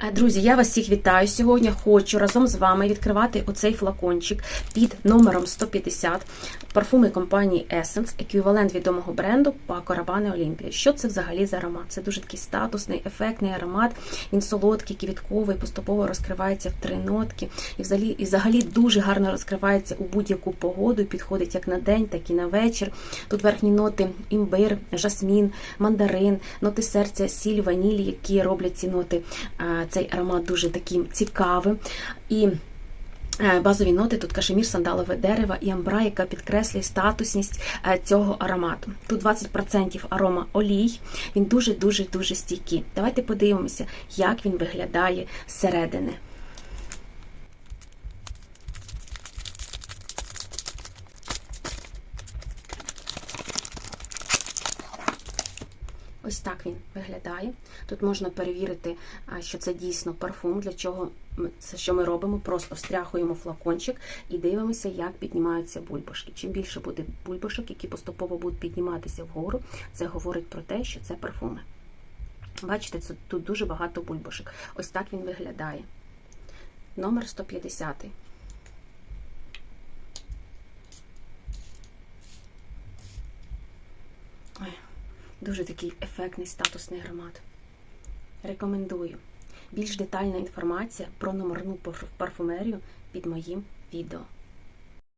Е, Друзі, я вас всіх вітаю. Сьогодні хочу разом з вами відкривати оцей флакончик під номером 150 парфуми компанії Essence, еквівалент відомого бренду Paco Rabanne Olympia. Що це взагалі за аромат? Це дуже такий статусний, ефектний аромат. Він солодкий, квітковий, поступово розкривається в три нотки. І взагалі, і взагалі дуже гарно розкривається у будь-яку погоду. Підходить як на день, так і на вечір. Тут верхні ноти імбир, жасмін, мандарин, ноти серця, сіль, ванілі, які роблять ці ноти е, цей аромат дуже таким цікавим. І е, базові ноти тут кашемір, сандалове дерево і амбра, яка підкреслює статусність е, цього аромату. Тут 20% арома олій. Він дуже дуже дуже стійкий. Давайте подивимося, як він виглядає зсередини. Ось так він виглядає. Тут можна перевірити, що це дійсно парфум. Для чого це що ми робимо? Просто встряхуємо флакончик і дивимося, як піднімаються бульбашки. Чим більше буде бульбашок, які поступово будуть підніматися вгору, це говорить про те, що це парфуми. Бачите, це тут дуже багато бульбашок. Ось так він виглядає. Номер 150. Дуже такий ефектний статусний аромат. Рекомендую. Більш детальна інформація про номерну парфумерію під моїм відео.